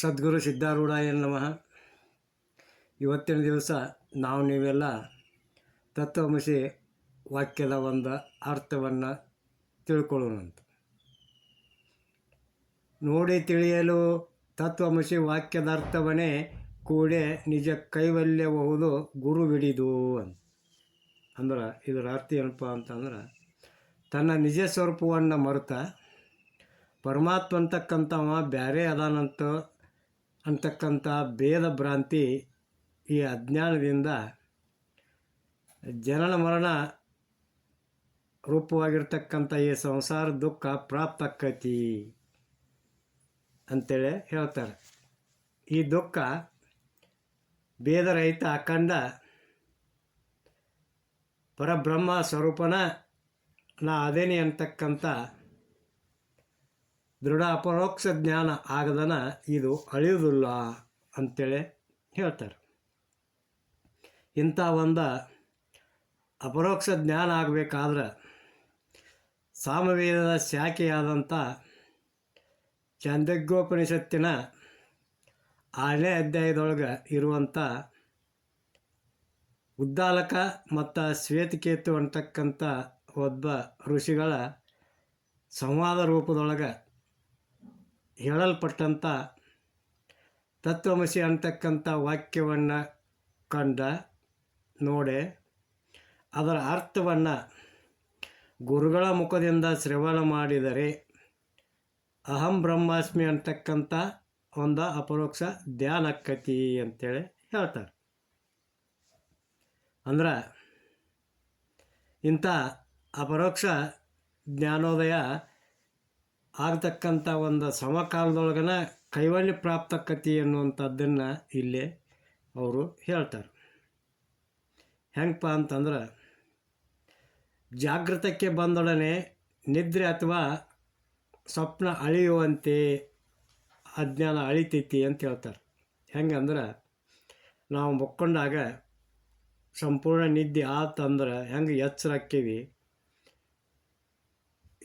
ಸದ್ಗುರು ಸಿದ್ಧಾರೂಢಾಯ ನಮಃ. ಇವತ್ತಿನ ದಿವಸ ನಾವು ನೀವೆಲ್ಲ ತತ್ವಮಸಿ ವಾಕ್ಯದ ಒಂದು ಅರ್ಥವನ್ನು ತಿಳ್ಕೊಳ್ಳೋಣಂತ. ನೋಡಿ ತಿಳಿಯಲು ತತ್ವಮಸಿ ವಾಕ್ಯದ ಅರ್ಥವನ್ನೇ ಕೂಡೆ ನಿಜ ಕೈವಲ್ಯಬಹುದು ಗುರು ಬಿಡಿದು ಅಂತ. ಅಂದ್ರೆ ಇದರ ಅರ್ಥ ಏನಪ್ಪ ಅಂತಂದ್ರೆ ತನ್ನ ನಿಜ ಸ್ವರೂಪವನ್ನು ಮರೆತ ಪರಮಾತ್ಮ ಅಂತಕ್ಕಂಥವ ಬೇರೆ ಅದಾನಂತ ಅಂತಕ್ಕಂಥ ಭೇದ ಭ್ರಾಂತಿ ಈ ಅಜ್ಞಾನದಿಂದ ಜನನ ಮರಣ ರೂಪವಾಗಿರ್ತಕ್ಕಂಥ ಈ ಸಂಸಾರ ದುಃಖ ಪ್ರಾಪ್ತಕ್ಕತಿ ಅಂತೇಳಿ ಹೇಳ್ತಾರೆ. ಈ ದುಃಖ ಭೇದರಹಿತ ಅಖಂಡ ಪರಬ್ರಹ್ಮ ಸ್ವರೂಪನ ನಾ ಅದೇನಿ ಅಂತಕ್ಕಂಥ ದೃಢ ಅಪರೋಕ್ಷ ಜ್ಞಾನ ಆಗದನ ಇದು ಅಳಿಯುವುದಿಲ್ಲ ಅಂತೇಳಿ ಹೇಳ್ತಾರೆ. ಇಂಥ ಒಂದು ಅಪರೋಕ್ಷ ಜ್ಞಾನ ಆಗಬೇಕಾದ್ರೆ ಸಾಮವೇದದ ಶಾಖೆಯಾದಂಥ ಚಾಂದೋಪನಿಷತ್ತಿನ ಆರನೇ ಅಧ್ಯಾಯದೊಳಗೆ ಇರುವಂಥ ಉದ್ದಾಲಕ ಮತ್ತು ಶ್ವೇತಕೇತು ಅಂತಕ್ಕಂಥ ಒಬ್ಬ ಋಷಿಗಳ ಸಂವಾದ ರೂಪದೊಳಗೆ ಹೇಳಲ್ಪಟ್ಟಂಥ ತತ್ವಮಸಿ ಅಂತಕ್ಕಂಥ ವಾಕ್ಯವನ್ನು ಕಂಡ ನೋಡೆ, ಅದರ ಅರ್ಥವನ್ನು ಗುರುಗಳ ಮುಖದಿಂದ ಶ್ರವಣ ಮಾಡಿದರೆ ಅಹಂ ಬ್ರಹ್ಮಾಸ್ಮಿ ಅಂತಕ್ಕಂಥ ಒಂದು ಅಪರೋಕ್ಷ ಧ್ಯಾನಕ್ಕತಿ ಅಂತೇಳಿ ಹೇಳ್ತಾರೆ. ಅಂದ್ರೆ ಇಂಥ ಅಪರೋಕ್ಷ ಜ್ಞಾನೋದಯ ಆಗ್ತಕ್ಕಂಥ ಒಂದು ಸಮಕಾಲದೊಳಗನ ಕೈವಲ್ಯ ಪ್ರಾಪ್ತ ಪ್ರಾಪ್ತಕತಿ ಅನ್ನುವಂಥದ್ದನ್ನು ಇಲ್ಲಿ ಅವರು ಹೇಳ್ತಾರೆ. ಹೆಂಗಪ್ಪ ಅಂತಂದ್ರೆ ಜಾಗೃತಕ್ಕೆ ಬಂದೊಡನೆ ನಿದ್ರೆ ಅಥವಾ ಸ್ವಪ್ನ ಅಳಿಯುವಂತೆ ಅಜ್ಞಾನ ಅಳಿತೈತಿ ಅಂತ ಹೇಳ್ತಾರೆ. ಹೆಂಗಂದ್ರೆ ನಾವು ಮುಕ್ಕೊಂಡಾಗ ಸಂಪೂರ್ಣ ನಿದ್ದೆ ಆತಂದ್ರೆ ಹೆಂಗೆ ಎಚ್ಚರ ಆಕ್ಕೀವಿ?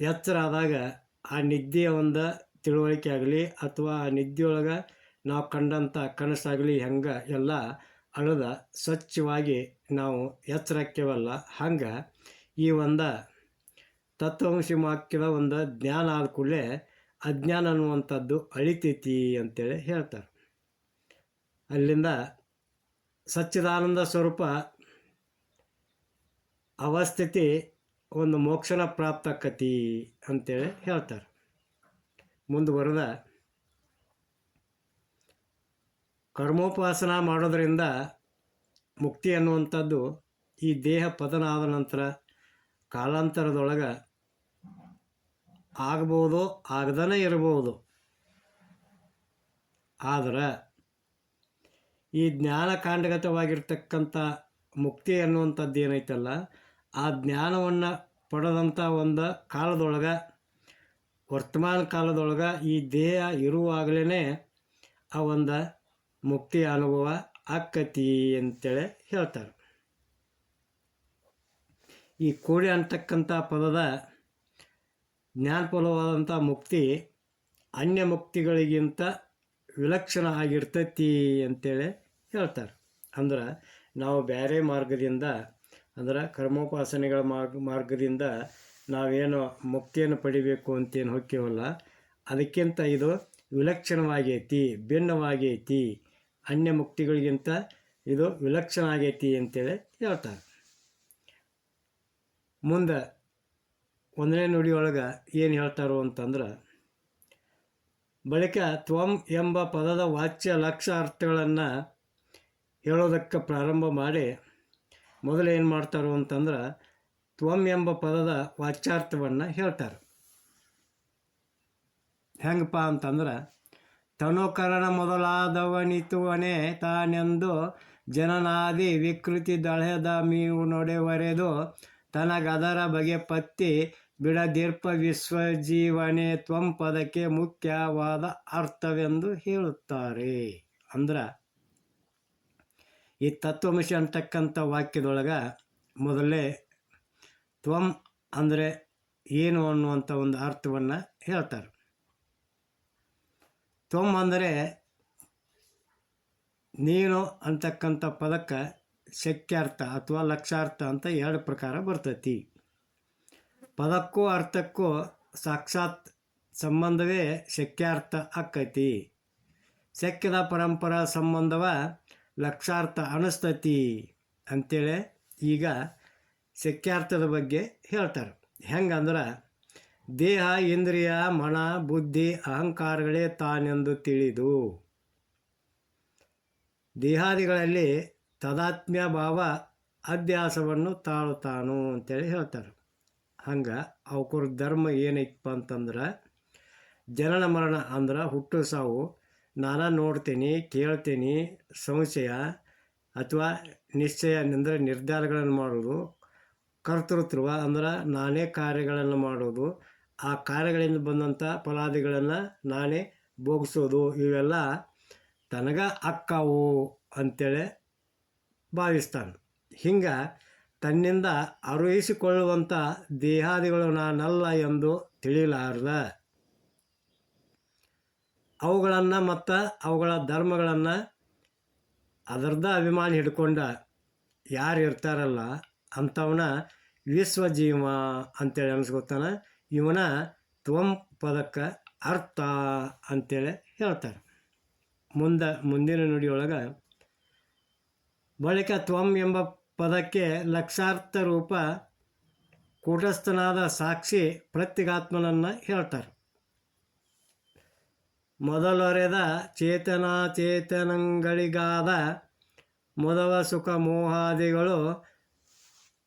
ಎಚ್ಚರ ಆದಾಗ ಆ ನಿದ್ದೆಯ ಒಂದು ತಿಳುವಳಿಕೆ ಆಗಲಿ ಅಥವಾ ಆ ನಿದ್ದೆಯೊಳಗೆ ನಾವು ಕಂಡಂಥ ಕನಸಾಗಲಿ ಹೆಂಗೆ ಎಲ್ಲ ಅಳದ ಸ್ವಚ್ಛವಾಗಿ ನಾವು ಎಚ್ಚರಕ್ಕೇವಲ್ಲ. ಹಂಗೆ ಈ ಒಂದು ತತ್ವಂಶಿ ಮಾಕ್ಯದ ಒಂದು ಜ್ಞಾನ ಆದ ಕೂಡಲೇ ಅಜ್ಞಾನ ಅನ್ನುವಂಥದ್ದು ಅಳಿತೈತಿ ಅಂತೇಳಿ ಹೇಳ್ತಾರೆ. ಅಲ್ಲಿಂದ ಸಚ್ಚಿದಾನಂದ ಸ್ವರೂಪ ಅವಸ್ಥಿತಿ ಒಂದು ಮೋಕ್ಷನ ಪ್ರಾಪ್ತ ಪ್ರಾಪ್ತಕತಿ ಅಂತೇಳಿ ಹೇಳ್ತಾರೆ. ಮುಂದುವರೆದ ಕರ್ಮೋಪಾಸನ ಮಾಡೋದರಿಂದ ಮುಕ್ತಿ ಅನ್ನುವಂಥದ್ದು ಈ ದೇಹ ಪತನ ಆದ ನಂತರ ಕಾಲಾಂತರದೊಳಗೆ ಆಗ್ಬೋದು ಆಗದನೇ ಇರಬಹುದು ಆದರೆ ಈ ಜ್ಞಾನಕಾಂಡಗತವಾಗಿರ್ತಕ್ಕಂಥ ಮುಕ್ತಿ ಅನ್ನುವಂಥದ್ದು ಏನೈತಲ್ಲ ಆ ಜ್ಞಾನವನ್ನು ಪಡೆದಂಥ ಒಂದು ಕಾಲದೊಳಗೆ, ವರ್ತಮಾನ ಕಾಲದೊಳಗೆ ಈ ದೇಹ ಇರುವಾಗಲೇ ಆ ಒಂದು ಮುಕ್ತಿ ಅನುಭವ ಆಕ್ಕತಿ ಅಂತೇಳಿ ಹೇಳ್ತಾರೆ. ಈ ಕೋಡಿ ಅಂತಕ್ಕಂಥ ಪದದ ಜ್ಞಾನಫಲವಾದಂಥ ಮುಕ್ತಿ ಅನ್ಯ ಮುಕ್ತಿಗಳಿಗಿಂತ ವಿಲಕ್ಷಣ ಆಗಿರ್ತೈತಿ ಅಂತೇಳಿ ಹೇಳ್ತಾರೆ. ಅಂದ್ರೆ ನಾವು ಬೇರೆ ಮಾರ್ಗದಿಂದ ಅಂದ್ರೆ ಕರ್ಮೋಪಾಸನೆಗಳ ಮಾರ್ಗ ಮಾರ್ಗದಿಂದ ನಾವೇನು ಮುಕ್ತಿಯನ್ನು ಪಡಿಬೇಕು ಅಂತೇನು ಹೊಕ್ಕೇವಲ್ಲ, ಅದಕ್ಕಿಂತ ಇದು ವಿಲಕ್ಷಣವಾಗೈತಿ, ಭಿನ್ನವಾಗೈತಿ. ಅನ್ಯ ಮುಕ್ತಿಗಳಿಗಿಂತ ಇದು ವಿಲಕ್ಷಣ ಆಗೈತಿ ಅಂತೇಳಿ ಹೇಳ್ತಾರೆ. ಮುಂದೆ ಒಂದನೇ ನುಡಿಯೊಳಗೆ ಏನು ಹೇಳ್ತಾರೋ ಅಂತಂದ್ರೆ, ಬಳಿಕ ತ್ವಂ ಎಂಬ ಪದದ ವಾಚ್ಯ ಲಕ್ಷ ಅರ್ಥಗಳನ್ನು ಹೇಳೋದಕ್ಕೆ ಪ್ರಾರಂಭ ಮಾಡಿ ಮೊದಲು ಏನು ಮಾಡ್ತಾರೋ ಅಂತಂದ್ರೆ ತ್ವಂ ಎಂಬ ಪದದ ವಾಚ್ಯಾರ್ಥವನ್ನು ಹೇಳ್ತಾರೆ. ಹೆಂಗಪ್ಪ ಅಂತಂದ್ರೆ, ತನುಕರಣ ಮೊದಲಾದವನಿತುವನೇ ತಾನೆಂದು ಜನನಾದಿ ವಿಕೃತಿ ದಳೆದ ಮೀವು ನೊಡೆವರೆದು ತನಗದರ ಬಗೆ ಪತ್ತಿ ಬಿಡದಿರ್ಪ ವಿಶ್ವಜೀವನೆ ತ್ವಂ ಪದಕ್ಕೆ ಮುಖ್ಯವಾದ ಅರ್ಥವೆಂದು ಹೇಳುತ್ತಾರೆ. ಅಂದ್ರೆ ಈ ತತ್ವಮಸಿ ಅಂತಕ್ಕಂಥ ವಾಕ್ಯದೊಳಗೆ ಮೊದಲೇ ತ್ವಂ ಅಂದರೆ ಏನು ಅನ್ನುವಂಥ ಒಂದು ಅರ್ಥವನ್ನು ಹೇಳ್ತಾರೆ. ತ್ವಂ ಅಂದರೆ ನೀನು ಅಂತಕ್ಕಂಥ ಪದಕ್ಕೆ ಶಕ್ಯಾರ್ಥ ಅಥವಾ ಲಕ್ಷಾರ್ಥ ಅಂತ ಎರಡು ಪ್ರಕಾರ ಬರ್ತೈತಿ. ಪದಕ್ಕೂ ಅರ್ಥಕ್ಕೂ ಸಾಕ್ಷಾತ್ ಸಂಬಂಧವೇ ಶಕ್ಯಾರ್ಥ ಆಕೈತಿ ಶಕ್ಯದ ಪರಂಪರಾ ಸಂಬಂಧವ ಲಕ್ಷಾರ್ಥ ಅನಸ್ತತಿ ಅಂತೇಳಿ ಈಗ ಸಖ್ಯಾರ್ಥದ ಬಗ್ಗೆ ಹೇಳ್ತಾರೆ. ಹೆಂಗಂದ್ರೆ, ದೇಹ, ಇಂದ್ರಿಯ, ಮನ, ಬುದ್ಧಿ, ಅಹಂಕಾರಗಳೇ ತಾನೆಂದು ತಿಳಿದು ದೇಹಾದಿಗಳಲ್ಲಿ ತದಾತ್ಮ್ಯ ಭಾವ ಅಧ್ಯಾಸವನ್ನು ತಾಳುತ್ತಾನು ಅಂತೇಳಿ ಹೇಳ್ತಾರೆ. ಹಂಗೆ ಅವಕ್ರ ಧರ್ಮ ಏನೈತಪ್ಪ ಅಂತಂದ್ರೆ, ಜನನ ಮರಣ ಅಂದ್ರೆ ಹುಟ್ಟು ಸಾವು ನಾನು ನೋಡ್ತೀನಿ, ಕೇಳ್ತೀನಿ, ಸಂಶಯ ಅಥವಾ ನಿಶ್ಚಯ ಅಂದರೆ ನಿರ್ಧಾರಗಳನ್ನು ಮಾಡೋದು. ಕರ್ತೃತ್ವ ಅಂದ್ರೆ ನಾನೇ ಕಾರ್ಯಗಳನ್ನು ಮಾಡೋದು. ಆ ಕಾರ್ಯಗಳಿಂದ ಬಂದಂಥ ಫಲಾದಿಗಳನ್ನು ನಾನೇ ಭೋಗಿಸೋದು. ಇವೆಲ್ಲ ತನಗ ಅಕ್ಕವು ಅಂತೇಳಿ ಭಾವಿಸ್ತಾನೆ. ಹಿಂಗೆ ತನ್ನಿಂದ ಅರುಹಿಸಿಕೊಳ್ಳುವಂಥ ದೇಹಾದಿಗಳು ನಾನಲ್ಲ ಎಂದು ತಿಳಿಲಾರ್ದ. ಅವುಗಳನ್ನು ಮತ್ತು ಅವುಗಳ ಧರ್ಮಗಳನ್ನು ಅದರ್ದ ಅಭಿಮಾನಿ ಹಿಡ್ಕೊಂಡ ಯಾರು ಇರ್ತಾರಲ್ಲ ಅಂಥವನ ವಿಶ್ವಜೀವ ಅಂತೇಳಿ ಅನ್ಸ್ಕೊತಾನೆ. ಇವನ ತ್ವಂ ಪದಕ್ಕೆ ಅರ್ಥ ಅಂತೇಳಿ ಹೇಳ್ತಾರೆ. ಮುಂದೆ ಮುಂದಿನ ನುಡಿಯೊಳಗೆ ಬಳಿಕ ತ್ವಂ ಎಂಬ ಪದಕ್ಕೆ ಲಕ್ಷಾರ್ಥ ರೂಪ ಕೂಟಸ್ಥನಾದ ಸಾಕ್ಷಿ ಪ್ರತ್ಯಗಾತ್ಮನನ್ನು ಹೇಳ್ತಾರೆ. ಮೊದಲೊರೆದ ಚೇತನಾಚೇತನಗಳಿಗಾದ ಮೊದಲ ಸುಖ ಮೋಹಾದಿಗಳು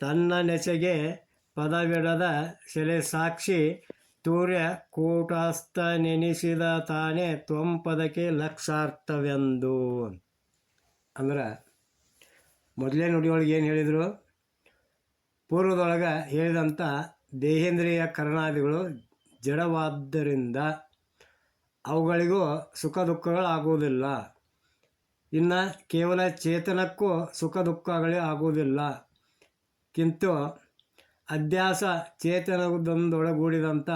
ತನ್ನ ನೆಸೆಗೆ ಪದವಿಡದ ಸೆಲೆ ಸಾಕ್ಷಿ ತೂರ್ಯ ಕೂಟಸ್ಥ ನೆನೆಸಿದ ತಾನೇ ತ್ವಂಪದಕ್ಕೆ ಲಕ್ಷಾರ್ಥವೆಂದು. ಅಂದ್ರೆ ಮೊದಲೇ ನುಡಿಯೊಳಗೆ ಏನು ಹೇಳಿದರು? ಪೂರ್ವದೊಳಗೆ ಹೇಳಿದಂಥ ದೇಹೇಂದ್ರಿಯ ಕರ್ಣಾದಿಗಳು ಜಡವಾದ್ದರಿಂದ ಅವುಗಳಿಗೂ ಸುಖ ದುಃಖಗಳಾಗುವುದಿಲ್ಲ. ಇನ್ನು ಕೇವಲ ಚೇತನಕ್ಕೂ ಸುಖ ದುಃಖಗಳೇ ಆಗುವುದಿಲ್ಲ. ಕಿಂತು ಅಧ್ಯಾಸ ಚೇತನದೊಂದೊಳಗೂಡಿದಂಥ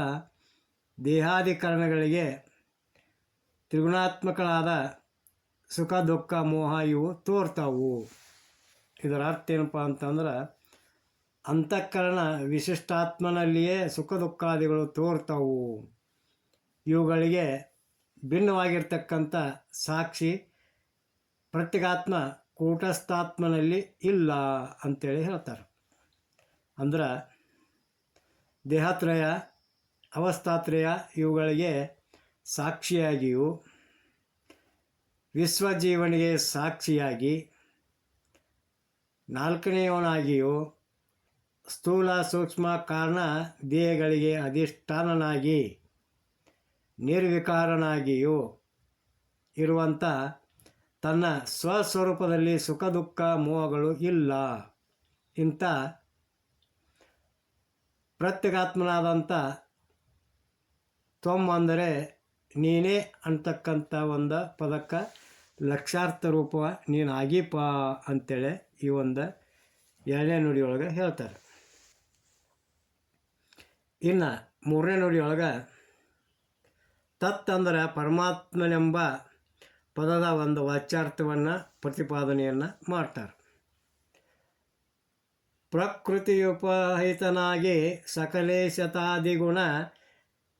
ದೇಹಾಧಿಕರಣಗಳಿಗೆ ತ್ರಿಗುಣಾತ್ಮಕಳಾದ ಸುಖ ದುಃಖ ಮೋಹ ಇವು ತೋರ್ತಾವು. ಇದರ ಅರ್ಥ ಏನಪ್ಪ ಅಂತಂದ್ರೆ ಅಂತಃಕರಣ ವಿಶಿಷ್ಟಾತ್ಮನಲ್ಲಿಯೇ ಸುಖ ದುಃಖಾದಿಗಳು ತೋರ್ತಾವು. ಇವುಗಳಿಗೆ ಭಿನ್ನವಾಗಿರ್ತಕ್ಕಂಥ ಸಾಕ್ಷಿ ಪ್ರತ್ಯಗಾತ್ಮ ಕೂಟಸ್ಥಾತ್ಮನಲ್ಲಿ ಇಲ್ಲ ಅಂತೇಳಿ ಹೇಳ್ತಾರೆ. ಅಂದ್ರೆ ದೇಹತ್ರಯ, ಅವಸ್ಥಾತ್ರಯ ಇವುಗಳಿಗೆ ಸಾಕ್ಷಿಯಾಗಿಯೂ ವಿಶ್ವಜೀವನಿಗೆ ಸಾಕ್ಷಿಯಾಗಿ ನಾಲ್ಕನೆಯವನಾಗಿಯೂ ಸ್ಥೂಲ ಸೂಕ್ಷ್ಮ ಕಾರಣ ದೇಹಗಳಿಗೆ ಅಧಿಷ್ಠಾನನಾಗಿ ನಿರ್ವಿಕಾರನಾಗಿಯೂ ಇರುವಂಥ ತನ್ನ ಸ್ವಸ್ವರೂಪದಲ್ಲಿ ಸುಖ ದುಃಖ ಮೋಹಗಳು ಇಲ್ಲ. ಇಂಥ ಪ್ರತ್ಯಗಾತ್ಮನಾದಂಥ ತ್ವಮ್ ಅಂದರೆ ನೀನೇ ಅಂತಕ್ಕಂಥ ಒಂದು ಪದಕ್ಕೆ ಲಕ್ಷಾರ್ಥ ರೂಪ ನೀನು ಆಗೀಪ ಅಂತೇಳಿ ಈ ಒಂದು ಎರಡನೇ ನುಡಿಯೊಳಗೆ ಹೇಳ್ತಾರೆ. ಇನ್ನು ಮೂರನೇ ನುಡಿಯೊಳಗೆ ತತ್ ಅಂದ್ರೆ ಪರಮಾತ್ಮನೆಂಬ ಪದದ ಒಂದು ವಾಚ್ಯಾರ್ಥವನ್ನು ಪ್ರತಿಪಾದನೆಯನ್ನು ಮಾಡ್ತಾರೆ. ಪ್ರಕೃತಿಯುಪಹಿತನಾಗಿ ಸಕಲೇಶತಾದಿಗುಣ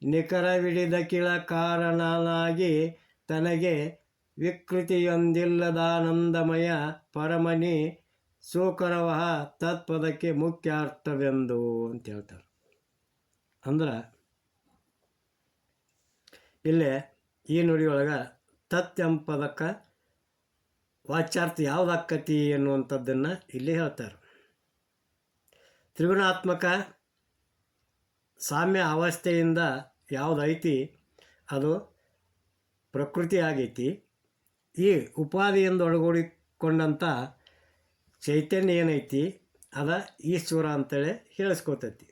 ನಿಖರವಿಡಿದ ಕಿಳ ಕಾರಣನಾಗಿ ತನಗೆ ವಿಕೃತಿಯೊಂದಿಲ್ಲದಾನಂದಮಯ ಪರಮನಿ ಸೂಕರವಹ ತತ್ಪದಕ್ಕೆ ಮುಖ್ಯ ಅರ್ಥವೆಂದು ಅಂತ ಹೇಳ್ತಾರೆ. ಅಂದ್ರೆ ಇಲ್ಲೇ ಈ ನುಡಿಯೊಳಗೆ ತತ್ ಎಂಬ ಪದಕ್ಕೆ ವಾಚ್ಯಾರ್ಥ ಯಾವುದಾಕತಿ ಎನ್ನುವಂಥದ್ದನ್ನು ಇಲ್ಲಿ ಹೇಳ್ತಾರೆ. ತ್ರಿಗುಣಾತ್ಮಕ ಸಾಮ್ಯ ಅವಸ್ಥೆಯಿಂದ ಯಾವುದೈತಿ? ಅದು ಪ್ರಕೃತಿ ಆಗೈತಿ ಈ ಉಪಾಧಿಯಿಂದ ಒಳಗೂಡಿಕೊಂಡಂಥ ಚೈತನ್ಯ ಏನೈತಿ? ಅದ ಈಶ್ವರ ಅಂತೇಳಿ ಹೇಳಿಸ್ಕೊತೈತಿ.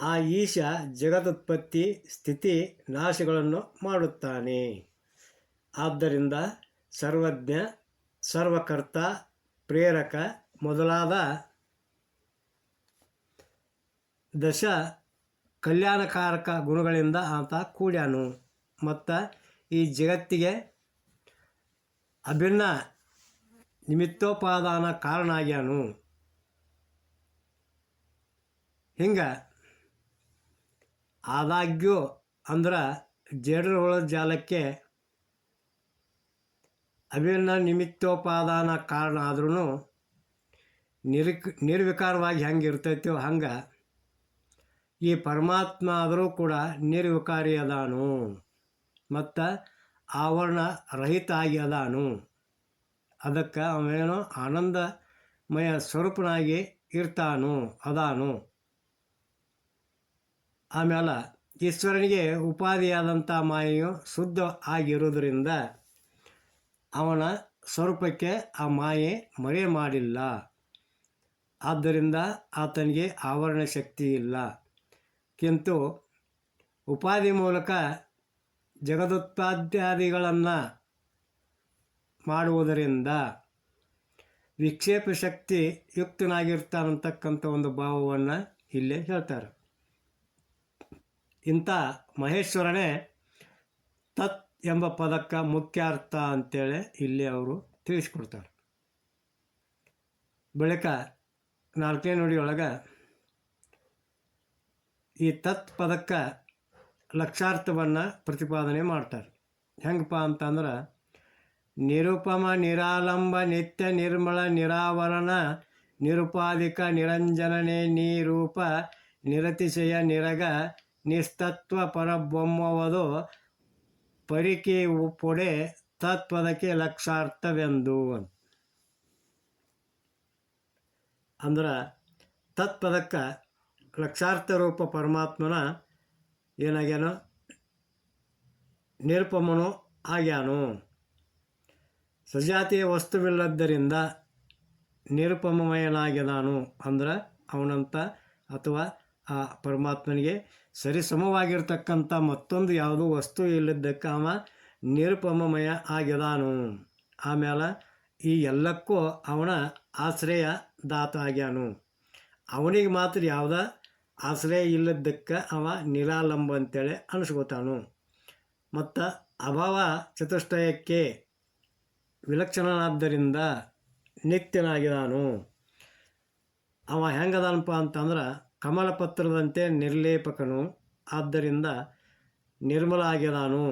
ಆ ಈಶ ಜಗದುತ್ಪತ್ತಿ ಸ್ಥಿತಿ ನಾಶಗಳನ್ನು ಮಾಡುತ್ತಾನೆ. ಆದ್ದರಿಂದ ಸರ್ವಜ್ಞ, ಸರ್ವಕರ್ತ, ಪ್ರೇರಕ ಮೊದಲಾದ ದಶ ಕಲ್ಯಾಣಕಾರಕ ಗುಣಗಳಿಂದ ಆತ ಕೂಡ್ಯಾನು. ಮತ್ತು ಈ ಜಗತ್ತಿಗೆ ಅಭಿನ್ನ ನಿಮಿತ್ತೋಪಾದಾನ ಕಾರಣ ಆಗ್ಯಾನು. ಹಿಂಗೆ ಆದಾಗ್ಯೂ ಅಂದ್ರೆ ಜೇಡರ ಹುಳದ ಜಾಲಕ್ಕೆ ಅವಿನ ನಿಮಿತ್ತೋಪಾದಾನ ಕಾರಣ ಆದ್ರೂ ನಿರ್ಕ್, ನಿರ್ವಿಕಾರವಾಗಿ ಹೆಂಗೆ ಇರ್ತೈತೋ ಹಂಗೆ ಈ ಪರಮಾತ್ಮ ಆದರೂ ಕೂಡ ನಿರ್ವಿಕಾರಿ ಅದಾನು. ಮತ್ತು ಆವರಣ ರಹಿತ ಆಗಿ ಅದಾನು. ಅದಕ್ಕೆ ಅವೇನೋ ಆನಂದಮಯ ಸ್ವರೂಪನಾಗಿ ಇರ್ತಾನು, ಅದಾನು. ಆಮೇಲೆ ಈಶ್ವರನಿಗೆ ಉಪಾಧಿಯಾದಂಥ ಮಾಯೆಯು ಶುದ್ಧ ಆಗಿರುವುದರಿಂದ ಅವನ ಸ್ವರೂಪಕ್ಕೆ ಆ ಮಾಯೆ ಮರೆ ಮಾಡಿಲ್ಲ. ಆದ್ದರಿಂದ ಆತನಿಗೆ ಆವರಣ ಶಕ್ತಿ ಇಲ್ಲ. ಕಿಂತು ಉಪಾಧಿ ಮೂಲಕ ಜಗದುತ್ಪಾದ್ಯಾದಿಗಳನ್ನು ಮಾಡುವುದರಿಂದ ವಿಕ್ಷೇಪ ಶಕ್ತಿ ಯುಕ್ತನಾಗಿರ್ತಾನಂತಕ್ಕಂಥ ಒಂದು ಭಾವವನ್ನು ಇಲ್ಲೇ ಹೇಳ್ತಾರೆ. ಇಂಥ ಮಹೇಶ್ವರನೇ ತತ್ ಎಂಬ ಪದಕ್ಕೆ ಮುಖ್ಯ ಅರ್ಥ ಅಂತೇಳಿ ಇಲ್ಲಿ ಅವರು ತಿಳಿಸ್ಕೊಡ್ತಾರೆ. ಬಳಿಕ ನಾಲ್ಕನೇ ನುಡಿಯೊಳಗೆ ಈ ತತ್ ಪದಕ್ಕೆ ಲಕ್ಷಾರ್ಥವನ್ನು ಪ್ರತಿಪಾದನೆ ಮಾಡ್ತಾರೆ. ಹೆಂಗಪ್ಪ ಅಂತಂದ್ರೆ ನಿರುಪಮ, ನಿರಾಲಂಬ, ನಿತ್ಯ, ನಿರ್ಮಲ, ನಿರಾವರಣ, ನಿರುಪಾಧಿಕ, ನಿರಂಜನನೆ, ನೀರೂಪ, ನಿರತಿಶಯ, ನಿರಗ ನಿಸ್ತತ್ವ ಪರಬ್ರಹ್ಮವದು ಪರಿಕೆ ಪೊಡೆ ತತ್ಪದಕ್ಕೆ ಲಕ್ಷಾರ್ಥವೆಂದು. ಅಂದ್ರೆ ತತ್ಪದಕ್ಕೆ ಲಕ್ಷಾರ್ಥ ರೂಪ ಪರಮಾತ್ಮನ ಏನಾಗ್ಯಾನೋ? ನಿರುಪಮನು ಆಗ್ಯಾನು. ಸಜಾತಿಯ ವಸ್ತುವಿಲ್ಲದ್ದರಿಂದ ನಿರುಪಮಯನಾಗಿದಾನು ಅಂದ್ರೆ ಅವನಂತ ಅಥವಾ ಆ ಪರಮಾತ್ಮನಿಗೆ ಸರಿಸಮವಾಗಿರ್ತಕ್ಕಂಥ ಮತ್ತೊಂದು ಯಾವುದೂ ವಸ್ತು ಇಲ್ಲದಕ್ಕೆ ಅವ ನಿರುಪಮಮಯ ಆಗ್ಯದಾನು. ಆಮೇಲೆ ಈ ಎಲ್ಲಕ್ಕೂ ಅವನ ಆಶ್ರಯ ದಾತ ಆಗ್ಯಾನು. ಅವನಿಗೆ ಮಾತ್ರ ಯಾವುದ ಆಶ್ರಯ ಇಲ್ಲದಕ್ಕೆ ಅವ ನಿರಾಲಂಬ ಅಂತೇಳಿ ಅನಿಸ್ಕೋತಾನು. ಮತ್ತು ಅಭಾವ ಚತುಷ್ಟಯಕ್ಕೆ ವಿಲಕ್ಷಣನಾದ್ದರಿಂದ ನಿತ್ಯನಾಗಿದಾನು ಅವ ಹೆಂಗದಾನಪ್ಪ ಅಂತಂದ್ರೆ ಕಮಲಪತ್ರದಂತೆ ನಿರ್ಲೇಪಕನು. ಆದ್ದರಿಂದ ನಿರ್ಮಲ ಆಗಿದಾನು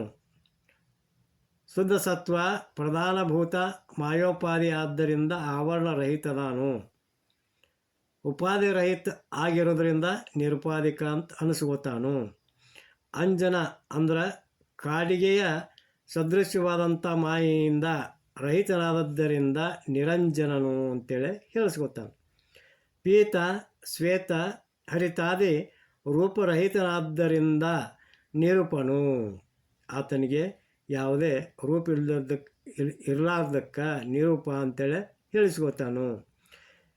ಶುದ್ಧ ಸತ್ವ ಪ್ರಧಾನಭೂತ ಮಾಯೋಪಾಧಿ ಆದ್ದರಿಂದ ಆವರಣ ಉಪಾಧಿರಹಿತ ಉಪಾಧಿ ರಹಿತ ಆಗಿರೋದ್ರಿಂದ ನಿರುಪಾಧಿಕ ಅಂತ ಅನಿಸ್ಕೋತಾನು ಅಂಜನ ಅಂದ್ರೆ ಕಾಡಿಗೆಯ ಸದೃಶ್ಯವಾದಂಥ ಮಾಯೆಯಿಂದ ರಹಿತನಾದದ್ದರಿಂದ ನಿರಂಜನನು ಅಂತೇಳಿ ಹೇಳಿಸ್ಕೊತಾನೆ ಪೀತ, ಶ್ವೇತ ಹರಿತಾದಿ ರೂಪರಹಿತನಾದ್ದರಿಂದ ನಿರೂಪನು. ಆತನಿಗೆ ಯಾವುದೇ ರೂಪ ಇಲ್ಲದಕ್ಕೆ ಇರಲಾರ್ದಕ್ಕೆ ನಿರೂಪ ಅಂತೇಳಿ ಹೇಳಿಸ್ಕೊತಾನು.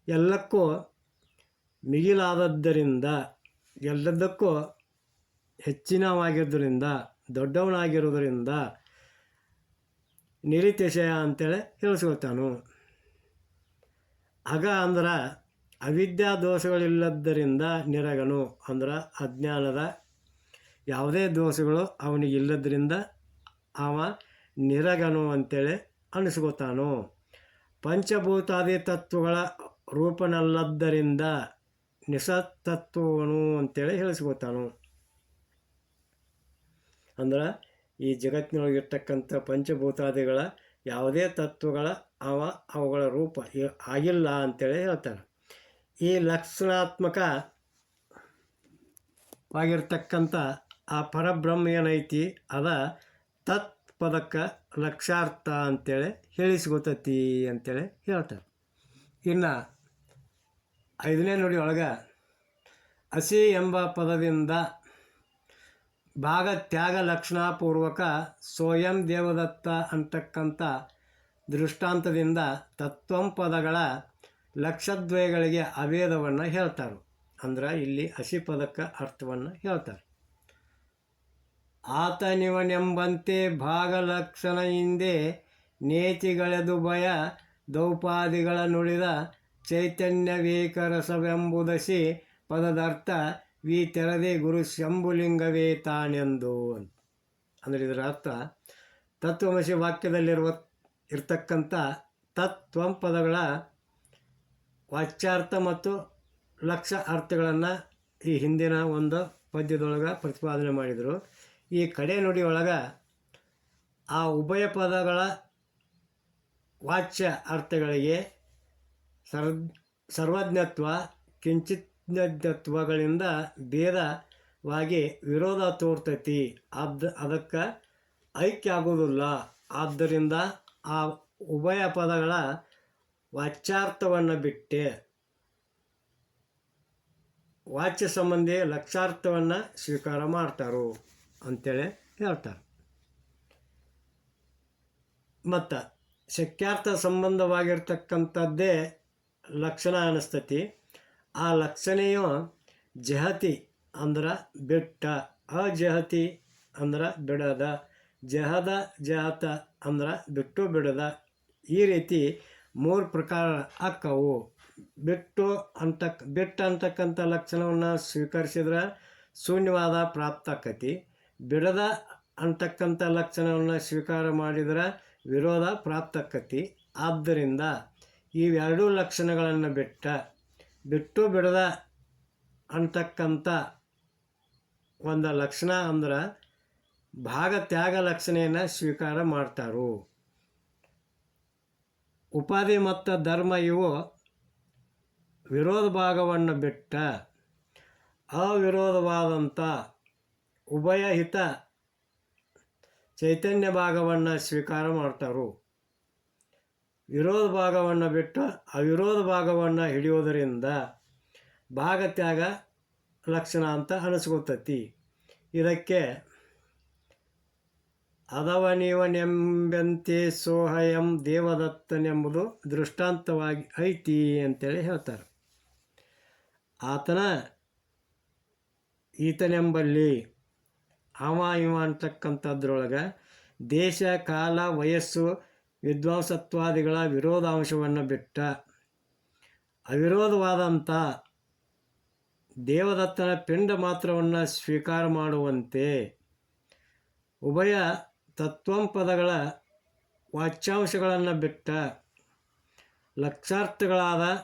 ಎಲ್ಲಕ್ಕೂ ಮಿಗಿಲಾದದ್ದರಿಂದ ಎಲ್ಲದಕ್ಕೂ ಹೆಚ್ಚಿನವಾಗಿದ್ದರಿಂದ ದೊಡ್ಡವನಾಗಿರೋದರಿಂದ ನಿರಿತಿಶಯ ಅಂತೇಳಿ ಹೇಳಿಸ್ಕೊತಾನು. ಆಗ ಅಂದ್ರೆ ಅವಿದ್ಯಾ ದೋಷಗಳಿಲ್ಲದ್ದರಿಂದ ನಿರಗನು ಅಂದ್ರೆ ಅಜ್ಞಾನದ ಯಾವುದೇ ದೋಷಗಳು ಅವನಿಗೆ ಇಲ್ಲದ್ರಿಂದ ಅವ ನಿರಗನು ಅಂತೇಳಿ ಅನಿಸ್ಕೋತಾನು. ಪಂಚಭೂತಾದಿ ತತ್ವಗಳ ರೂಪನಲ್ಲದ್ದರಿಂದ ನಿಸತತ್ವನು ಅಂತೇಳಿ ಹೇಳಿಸ್ಕೋತಾನು. ಅಂದ್ರೆ ಈ ಜಗತ್ತಿನೊಳಗಿರ್ತಕ್ಕಂಥ ಪಂಚಭೂತಾದಿಗಳ ಯಾವುದೇ ತತ್ವಗಳ ಅವ ಅವುಗಳ ರೂಪ ಆಗಿಲ್ಲ ಅಂತೇಳಿ ಹೇಳ್ತಾರೆ ಈ ಲಕ್ಷಣಾತ್ಮಕವಾಗಿರ್ತಕ್ಕಂಥ ಆ ಪರಬ್ರಹ್ಮ ಏನೈತಿ? ಅದ ತತ್ ಪದಕ್ಕೆ ಲಕ್ಷಾರ್ಥ ಅಂತೇಳಿ ಹೇಳಿಸ್ಕೊತತಿ ಅಂತೇಳಿ ಹೇಳ್ತಾರೆ. ಇನ್ನು ಐದನೇ ನುಡಿ ಒಳಗೆ ಹಸಿ ಎಂಬ ಪದದಿಂದ ಭಾಗ ತ್ಯಾಗ ಲಕ್ಷಣಾಪೂರ್ವಕ ಸ್ವಯಂ ದೇವದತ್ತ ಅಂತಕ್ಕಂಥ ದೃಷ್ಟಾಂತದಿಂದ ತತ್ವಂ ಪದಗಳ ಲಕ್ಷದ್ವಯಗಳಿಗೆ ಅಭೇದವನ್ನು ಹೇಳ್ತಾರೆ. ಅಂದ್ರೆ ಇಲ್ಲಿ ಹಸಿ ಪದಕ್ಕೆ ಅರ್ಥವನ್ನು ಹೇಳ್ತಾರೆ. ಆತನಿವನೆಂಬಂತೆ ಭಾಗಲಕ್ಷಣ ಹಿಂದೆ ನೇತಿಗಳೆದು ಭಯ ದೌಪಾದಿಗಳ ನುಡಿದ ಚೈತನ್ಯವೇಕರಸವೆಂಬುದಸಿ ಪದದರ್ಥ ವಿ ತೆರದೆ ಗುರು ಶಂಭುಲಿಂಗವೇ ತಾನೆಂದು ಅಂತ. ಅಂದರೆ ಇದರ ಅರ್ಥ ತತ್ವಮಸಿ ವಾಕ್ಯದಲ್ಲಿರುವ ಇರ್ತಕ್ಕಂಥ ತತ್ವಂ ಪದಗಳ ವಾಚ್ಯಾರ್ಥ ಮತ್ತು ಲಕ್ಷ ಅರ್ಥಗಳನ್ನು ಈ ಹಿಂದಿನ ಒಂದು ಪದ್ಯದೊಳಗೆ ಪ್ರತಿಪಾದನೆ ಮಾಡಿದರು. ಈ ಕಡೆ ನುಡಿಯೊಳಗೆ ಆ ಉಭಯ ಪದಗಳ ವಾಚ್ಯ ಅರ್ಥಗಳಿಗೆ ಸರ್, ಸರ್ವಜ್ಞತ್ವ, ಕಿಂಚಿತ್ಜ್ಞತ್ವಗಳಿಂದ ಭೇದವಾಗಿ ವಿರೋಧ ತೋರ್ತೈತಿ. ಅದ್, ಅದಕ್ಕೆ ಐಕ್ಯ ಆಗೋದಿಲ್ಲ ಆದ್ದರಿಂದ ಆ ಉಭಯ ಪದಗಳ ವಾಚ್ಯಾರ್ಥವನ್ನು ಬಿಟ್ಟೆ. ವಾಚ್ಯ ಸಂಬಂಧಿ ಲಕ್ಷಾರ್ಥವನ್ನು ಸ್ವೀಕಾರ ಮಾಡ್ತಾರೋ ಅಂತೇಳಿ ಹೇಳ್ತಾರೆ. ಮತ್ತು ಶಕ್ಯಾರ್ಥ ಸಂಬಂಧವಾಗಿರ್ತಕ್ಕಂಥದ್ದೇ ಲಕ್ಷಣ ಅನಿಸ್ತತಿ. ಆ ಲಕ್ಷಣೆಯು ಜಹತಿ ಅಂದ್ರೆ ಬಿಟ್ಟ, ಅಜಹತಿ ಅಂದ್ರೆ ಬಿಡದ, ಜಹದ ಜಹತ ಅಂದ್ರೆ ಬಿಟ್ಟು ಬಿಡದ. ಈ ರೀತಿ ಮೂರು ಪ್ರಕಾರ ಅಕ್ಕವು ಬಿಟ್ಟು ಅಂತ ಬಿಟ್ಟು ಅಂತಕ್ಕಂಥ ಲಕ್ಷಣವನ್ನು ಸ್ವೀಕರಿಸಿದ್ರೆ ಶೂನ್ಯವಾದ ಪ್ರಾಪ್ತ ಆಕತಿ. ಬಿಡದ ಅಂತಕ್ಕಂಥ ಲಕ್ಷಣವನ್ನು ಸ್ವೀಕಾರ ಮಾಡಿದರೆ ವಿರೋಧ ಪ್ರಾಪ್ತ ಆಕತಿ. ಆದ್ದರಿಂದ ಇವೆರಡೂ ಲಕ್ಷಣಗಳನ್ನು ಬಿಟ್ಟ, ಬಿಟ್ಟು ಬಿಡದ ಅಂತಕ್ಕಂಥ ಒಂದು ಲಕ್ಷಣ ಅಂದ್ರೆ ಭಾಗ ತ್ಯಾಗ ಲಕ್ಷಣೆಯನ್ನು ಸ್ವೀಕಾರ ಮಾಡ್ತಾರು. ಉಪಾಧಿ ಮತ್ತು ಧರ್ಮ ಇವು ವಿರೋಧ ಭಾಗವನ್ನು ಬಿಟ್ಟ ಅವಿರೋಧವಾದಂಥ ಉಭಯ ಹಿತ ಚೈತನ್ಯ ಭಾಗವನ್ನು ಸ್ವೀಕಾರ ಮಾಡ್ತಾರು. ವಿರೋಧ ಭಾಗವನ್ನು ಬಿಟ್ಟು ಅವಿರೋಧ ಭಾಗವನ್ನು ಹಿಡಿಯೋದರಿಂದ ಭಾಗತ್ಯಾಗ ಲಕ್ಷಣ ಅಂತ ಅನಿಸ್ಕೊತತಿ. ಇದಕ್ಕೆ ಅದವನಿವನೆಂಬಂತೆ ಸೋಹಯಂ ದೇವದತ್ತನೆಂಬುದು ದೃಷ್ಟಾಂತವಾಗಿ ಐತಿ ಅಂತೇಳಿ ಹೇಳ್ತಾರೆ. ಆತನ ಈತನೆಂಬಲ್ಲಿ ಅವ ಇವ ಅಂತಕ್ಕಂಥದ್ರೊಳಗೆ ದೇಶ, ಕಾಲ, ವಯಸ್ಸು, ವಿದ್ವಾಂಸತ್ವಾದಿಗಳ ವಿರೋಧಾಂಶವನ್ನು ಬಿಟ್ಟ ಅವಿರೋಧವಾದಂಥ ದೇವದತ್ತನ ಪಿಂಡ ಮಾತ್ರವನ್ನು ಸ್ವೀಕಾರ ಮಾಡುವಂತೆ ಉಭಯ ತತ್ವಂ ಪದಗಳ ವಾಚ್ಯಾಂಶಗಳನ್ನು ಬಿಟ್ಟ ಲಕ್ಷಾರ್ಥಗಳಾದ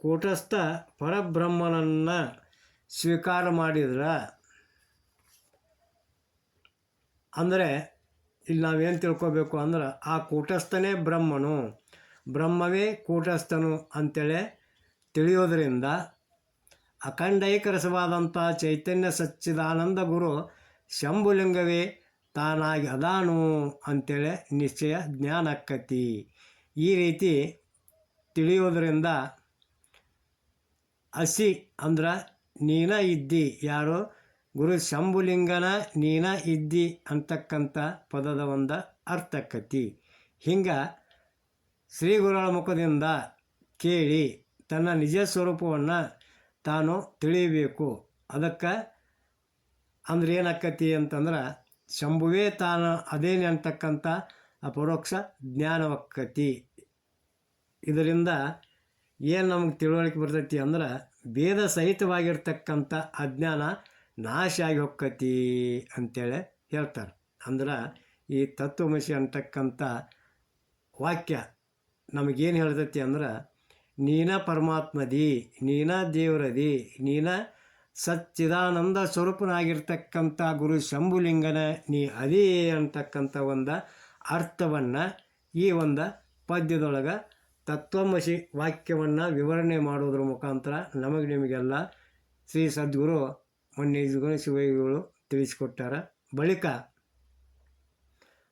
ಕೂಟಸ್ಥ ಪರಬ್ರಹ್ಮನನ್ನು ಸ್ವೀಕಾರ ಮಾಡಿದ್ರ. ಅಂದರೆ ಇಲ್ಲಿ ನಾವೇನು ತಿಳ್ಕೊಬೇಕು ಅಂದ್ರೆ ಆ ಕೂಟಸ್ಥನೇ ಬ್ರಹ್ಮನು. ಬ್ರಹ್ಮವೇ ಕೂಟಸ್ಥನು ಅಂತೇಳಿ ತಿಳಿಯೋದರಿಂದ ಅಖಂಡೈಕರಸವಾದಂಥ ಚೈತನ್ಯ ಸಚ್ಚಿದಾನಂದ ಗುರು ಶಂಭುಲಿಂಗವೇ ತಾನಾಗಿ ಅದಾನು ಅಂತೇಳಿ ನಿಶ್ಚಯ ಜ್ಞಾನ ಆಕ್ಕತಿ ಈ ರೀತಿ ತಿಳಿಯೋದರಿಂದ ಹಸಿ ಅಂದ್ರೆ ನೀನ ಇದ್ದಿ. ಯಾರು? ಗುರು ಶಂಭುಲಿಂಗನ ನೀನ ಇದ್ದಿ ಅಂತಕ್ಕಂಥ ಪದದ ಒಂದು ಅರ್ಥಕ್ಕತಿ. ಹಿಂಗೆ ಶ್ರೀ ಗುರುಗಳ ಮುಖದಿಂದ ಕೇಳಿ ತನ್ನ ನಿಜ ಸ್ವರೂಪವನ್ನು ತಾನು ತಿಳಿಯಬೇಕು. ಅದಕ್ಕೆ ಅಂದ್ರೆ ಏನಕ್ಕತಿ ಅಂತಂದ್ರೆ ಶಂಭುವೇ ತಾನ ಅದೇನೆ ಅಂತಕ್ಕಂಥ ಅಪರೋಕ್ಷ ಜ್ಞಾನವಕ್ಕತಿ. ಇದರಿಂದ ಏನು ನಮಗೆ ತಿಳುವಳಿಕೆ ಬರ್ತೈತಿ ಅಂದ್ರೆ ಭೇದ ಸಹಿತವಾಗಿರ್ತಕ್ಕಂಥ ಅಜ್ಞಾನ ನಾಶ ಆಗಿ ಹೊಕ್ಕತಿ ಅಂತೇಳಿ ಹೇಳ್ತಾರೆ. ಅಂದ್ರೆ ಈ ತತ್ವಮಸಿ ಅಂತಕ್ಕಂಥ ವಾಕ್ಯ ನಮಗೇನು ಹೇಳ್ತೈತಿ ಅಂದ್ರೆ ನೀನ ಪರಮಾತ್ಮದಿ, ನೀನ ದೇವರದಿ, ನೀನ ಸಚ್ಚಿದಾನಂದ ಸ್ವರೂಪನಾಗಿರ್ತಕ್ಕಂಥ ಗುರು ಶಂಭುಲಿಂಗನ ನೀ ಅದೇ ಅಂತಕ್ಕಂಥ ಒಂದು ಅರ್ಥವನ್ನು ಈ ಒಂದು ಪದ್ಯದೊಳಗೆ ತತ್ವಮಸಿ ವಾಕ್ಯವನ್ನು ವಿವರಣೆ ಮಾಡೋದ್ರ ಮುಖಾಂತರ ನಮಗೆ ನಿಮಗೆಲ್ಲ ಶ್ರೀ ಸದ್ಗುರು ಮೊನ್ನೆ ಶಿವಗಳು ತಿಳಿಸಿಕೊಟ್ಟಾರ. ಬಳಿಕ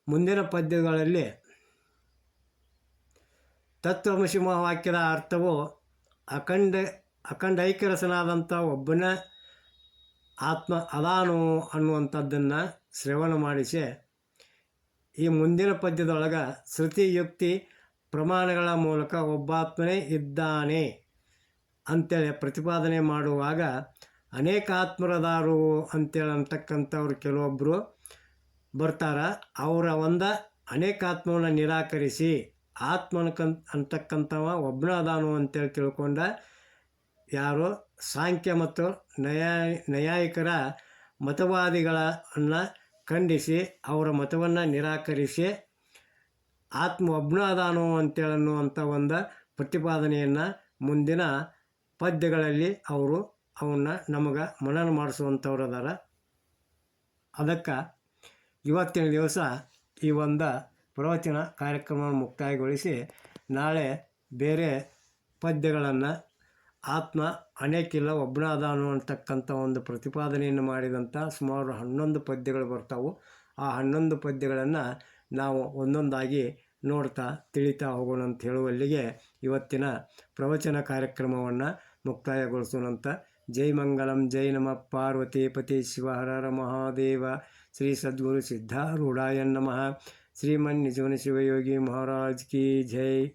ಮುಂದಿನ ಪದ್ಯಗಳಲ್ಲಿ ತತ್ವಮಸಿ ಮಹಾವಾಕ್ಯದ ಅರ್ಥವು ಅಖಂಡ ಅಖಂಡ ಐಕ್ಯರಸನಾದಂಥ ಒಬ್ಬನ ಆತ್ಮ ಅದಾನು ಅನ್ನುವಂಥದ್ದನ್ನು ಶ್ರವಣ ಮಾಡಿಸಿ, ಈ ಮುಂದಿನ ಪದ್ಯದೊಳಗೆ ಶ್ರುತಿ ಯುಕ್ತಿ ಪ್ರಮಾಣಗಳ ಮೂಲಕ ಒಬ್ಬಾತ್ಮನೇ ಇದ್ದಾನೆ ಅಂತೇಳಿ ಪ್ರತಿಪಾದನೆ ಮಾಡುವಾಗ ಅನೇಕ ಆತ್ಮರದಾರು ಅಂತೇಳಿ ಅಂತಕ್ಕಂಥವ್ರು ಕೆಲವೊಬ್ಬರು ಬರ್ತಾರೆ. ಅವರ ಒಂದ ಅನೇಕ ಆತ್ಮವನ್ನು ನಿರಾಕರಿಸಿ ಆತ್ಮನ ಕಂತ್ ಅಂತಕ್ಕಂಥವ ಒಬ್ಬನ ಅದಾನು ಅಂತೇಳಿ ತಿಳ್ಕೊಂಡ ಯಾರು? ಸಾಂಖ್ಯ ಮತ್ತು ನ್ಯಾಯ ನ್ಯಾಯಿಕರ ಮತವಾದಿಗಳನ್ನು ಖಂಡಿಸಿ, ಅವರ ಮತವನ್ನು ನಿರಾಕರಿಸಿ ಆತ್ಮ ಅಭ್ನಾದಾನು ಅಂತೇಳಿ ಅನ್ನುವಂಥ ಒಂದು ಪ್ರತಿಪಾದನೆಯನ್ನು ಮುಂದಿನ ಪದ್ಯಗಳಲ್ಲಿ ಅವರು ಅವನ್ನ ನಮಗೆ ಮನನ ಮಾಡಿಸುವಂಥವ್ರು ಅದಾರ. ಅದಕ್ಕೆ ಇವತ್ತಿನ ದಿವಸ ಈ ಒಂದು ಪ್ರವಚನ ಕಾರ್ಯಕ್ರಮವನ್ನು ಮುಕ್ತಾಯಗೊಳಿಸಿ ನಾಳೆ ಬೇರೆ ಪದ್ಯಗಳನ್ನು ಆತ್ಮ ಅನೇಕಿಲ್ಲ ಒಬ್ಬನಾದ ಅನ್ನುವಂಥಕ್ಕಂಥ ಒಂದು ಪ್ರತಿಪಾದನೆಯನ್ನು ಮಾಡಿದಂಥ ಸುಮಾರು ಹನ್ನೊಂದು ಪದ್ಯಗಳು ಬರ್ತಾವೆ. ಆ ಹನ್ನೊಂದು ಪದ್ಯಗಳನ್ನು ನಾವು ಒಂದೊಂದಾಗಿ ನೋಡ್ತಾ ತಿಳಿತಾ ಹೋಗೋಣ ಅಂತ ಹೇಳುವಲ್ಲಿಗೆ ಇವತ್ತಿನ ಪ್ರವಚನ ಕಾರ್ಯಕ್ರಮವನ್ನು ಮುಕ್ತಾಯಗೊಳಿಸೋಣಂತ. ಜೈ ಮಂಗಲಂ, ಜೈ ನಮ. ಪಾರ್ವತಿ ಪತಿ ಶಿವ ಹರ ಹರ ಮಹಾದೇವ. ಶ್ರೀ ಸದ್ಗುರು ಸಿದ್ಧಾರೂಢಾಯ ನಮಃ. ಶ್ರೀಮನ್ ನಿಜವನ ಶಿವಯೋಗಿ ಮಹಾರಾಜ್ ಕಿ ಜೈ.